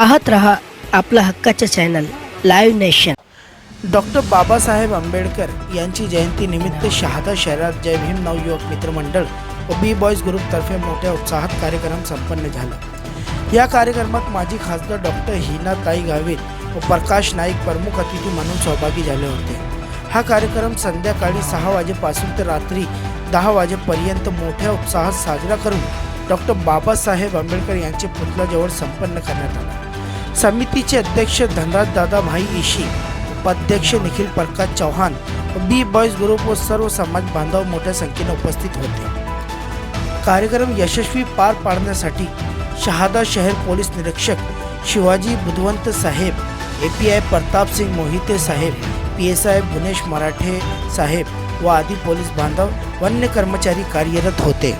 पाहत रहा आपला हक्काचा channel Live Nation doctor Babasaheb Ambedkar यांची जयंती निमित्त शहादा शहरात जय भीम नवयुवक मित्रमंडळ व बी बॉयज ग्रुपतर्फे मोठ्या उत्साहात कार्यक्रम संपन्न झाला. या कार्यक्रमात माजी खासदार डॉक्टर हिनाताई गावित व प्रकाश नाईक प्रमुख अतिथी म्हणून सहभागी झाले होते. हा कार्यक्रम संध्याकाळी सहा वाजेपासून ते रात्री दहा वाजेपर्यंत मोठ्या उत्साहात साजरा करून डॉक्टर बाबासाहेब आंबेडकर यांचे पुतळ्याजवळ संपन्न करण्यात आला. समितीचे अध्यक्ष धनराज दादा भाई इशी उपाध्यक्ष Nikhil Prakash Chauhan B boys group व सर्व समाज बांधव मोठ्या संख्येने उपस्थित होते. कार्यक्रम यशस्वी पार पाडण्यासाठी शहादा शहर पोलीस निरीक्षक शिवाजी बुधवंत साहेब A P I Pratapsingh Mohite Saheb P S I Gunesh Marathe साहेब व आदी पोलीस बांधव वन्य कर्मचारी कार्यरत होते.